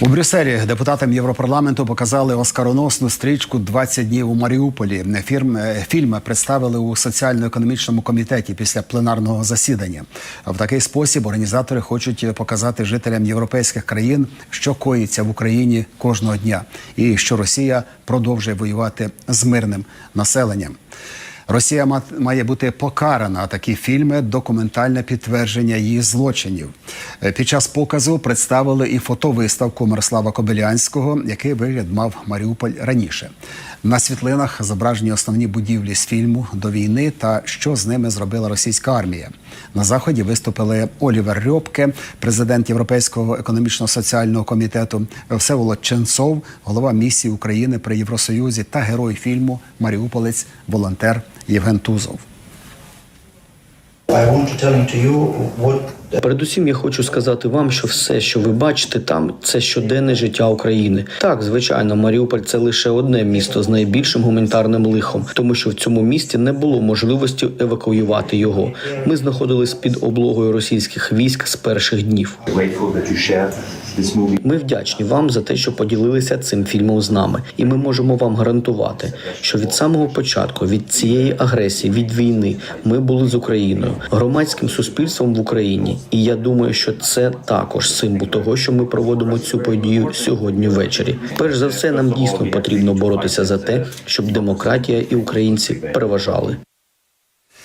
У Брюсселі депутатам Європарламенту показали оскароносну стрічку «20 днів у Маріуполі. Фірм, е, фільм представили у соціально-економічному комітеті після пленарного засідання. В такий спосіб організатори хочуть показати жителям європейських країн, що коїться в Україні кожного дня, і що Росія продовжує воювати з мирним населенням. Росія ма- має бути покарана. Такі фільми документальне підтвердження її злочинів. Е, Під час показу представили і фотовиставку Мирослава Кобилянського, який вигляд мав Маріуполь раніше. На світлинах зображені основні будівлі з фільму до війни та що з ними зробила російська армія. На заході виступили Олівер Рьопке, президент Європейського економічно-соціального комітету, Всеволод Ченцов, голова місії України при Євросоюзі та герой фільму Маріуполець, волонтер Євген Тузов. I want to tell you what Передусім, я хочу сказати вам, що все, що ви бачите там, це щоденне життя України. Так, звичайно, Маріуполь це лише одне місто з найбільшим гуманітарним лихом, тому що в цьому місті не було можливості евакуювати його. Ми знаходились під облогою російських військ з перших днів. Ми вдячні вам за те, що поділилися цим фільмом з нами, і ми можемо вам гарантувати, що від самого початку, від цієї агресії, від війни, ми були з Україною, громадським суспільством в І я думаю, що це також символ того, що ми проводимо цю подію сьогодні ввечері. Перш за все, нам дійсно потрібно боротися за те, щоб демократія і українці переважали.